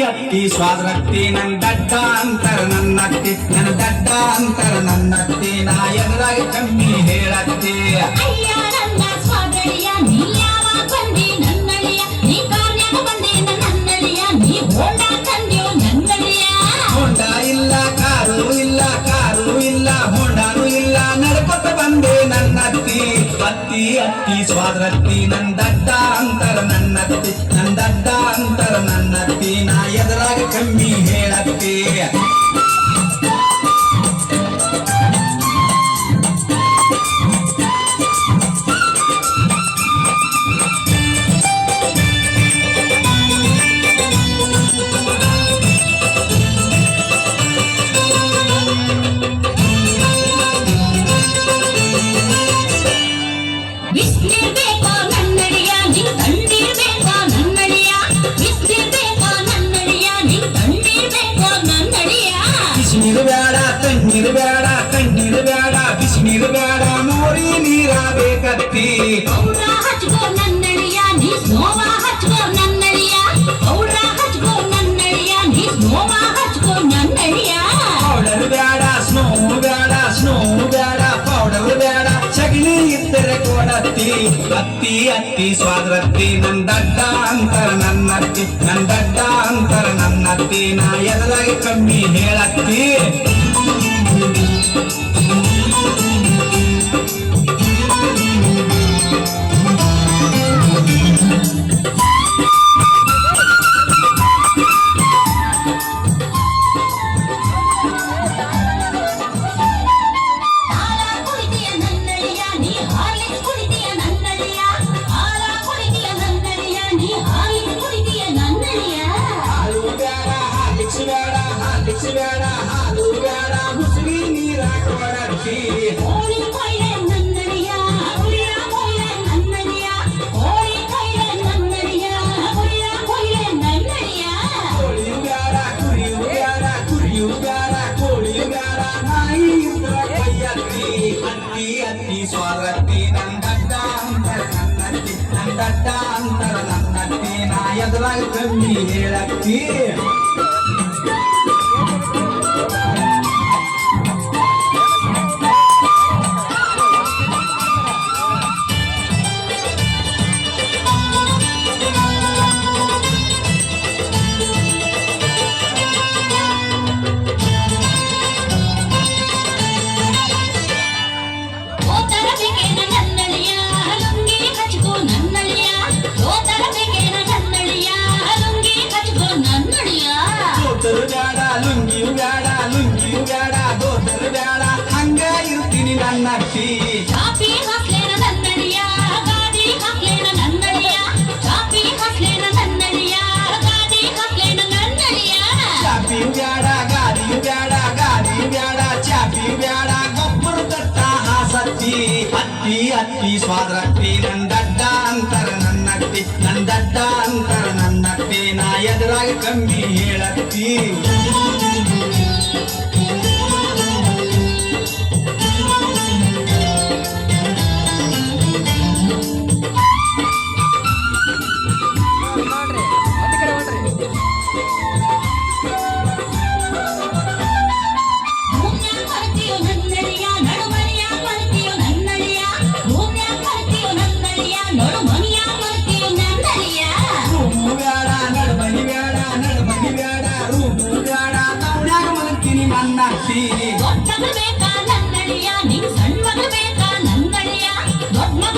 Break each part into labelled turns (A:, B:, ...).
A: ಅತ್ತಿ ಸ್ವಾದ್ರತ್ತಿ ನನ್ ದಡ್ಡ ಅಂತರ ನನ್ನ ಅತ್ತಿ ನನ್ನ ದಡ್ಡ ಅಂತರ ನನ್ನ ಅತ್ತಿ ನಾ ಎದುರಾಗ ಕಮ್ಮಿ ಹೇಳತ್ತಿ. ಸ್ವಾದರತ್ತಿ ಇಲ್ಲ ಕಾರು ಇಲ್ಲ ಕಾರು ಇಲ್ಲ ಇಲ್ಲ ಬಂದೆ ನನ್ನ ಅತ್ತಿ ಅತ್ತಿ ಸ್ವಾದ್ರತ್ತಿ alegria. ಓಡತ್ತಿ ಅತ್ತಿ ಅತ್ತಿ ಸ್ವಾದ್ರತ್ತಿ ನನ್ನ ದಡ್ಡ ಅಂತರ ನನ್ನತ್ತಿ ಅತ್ತಿ ದಡ್ಡ ಅಂತರ ನನ್ನತ್ತಿ ನಾ ಎಲ್ಲ ಕಮ್ಮಿ ಹೇಳತ್ತಿ. ಮುಸಿಬೇಡ ದುಡಿಬೇಡ ಮುಸುಗಿ ನೀರಾಕ ಬರತ್ತಿ ಸ್ವಾಗತಿ ನಂದಡ್ಡ ಅಂದರ ನನ್ನತ್ತಿ ನಂದಡ್ಡ ಅಂದರ ನನ್ನತ್ತಿ ನಾ ಎದುರಾಗ ಕಮ್ಮಿ ಹೇಳತ್ತಿ ಸ್ವಾದ್ರಕ್ತಿ ನಂದಡ್ಡ ಅಂತರ ನನ್ನಟ್ಟಿ ನಂದಡ್ಡ ಅಂತರ ನನ್ನಟ್ಟಿ ನಾ ಎದುರಾಗಿ ಕಮ್ಮಿ ಹೇಳತ್ತಿ.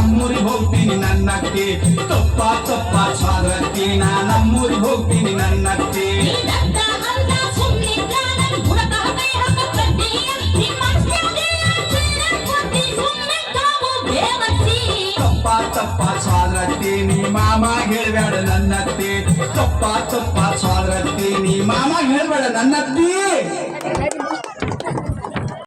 A: ನಮ್ಮೂರಿಗೆ ಹೋಗ್ತೀನಿ ನನ್ನಕ್ಕೆ. ತಪ್ಪ ತಪ್ಪ ಚಾದ್ರಕ್ಕೆ ನಾ ನಮ್ಮೂರಿಗೆ ಹೋಗ್ತೀನಿ
B: ನನ್ನಕ್ಕೆ.
A: ತಪ್ಪ ತಪ್ಪ ಚಾದ್ರಕ್ಕೆ ನೀ ಮಾಮ ಹೇಳ್ಬೇಡ ನನ್ನತ್ತೆ ತಪ್ಪ ತಪ್ಪ ಚಾದ್ರಕ್ಕೆ ನೀ ಮಾಮ ಹೇಳ್ಬೇಡ ನನ್ನತ್ತೆ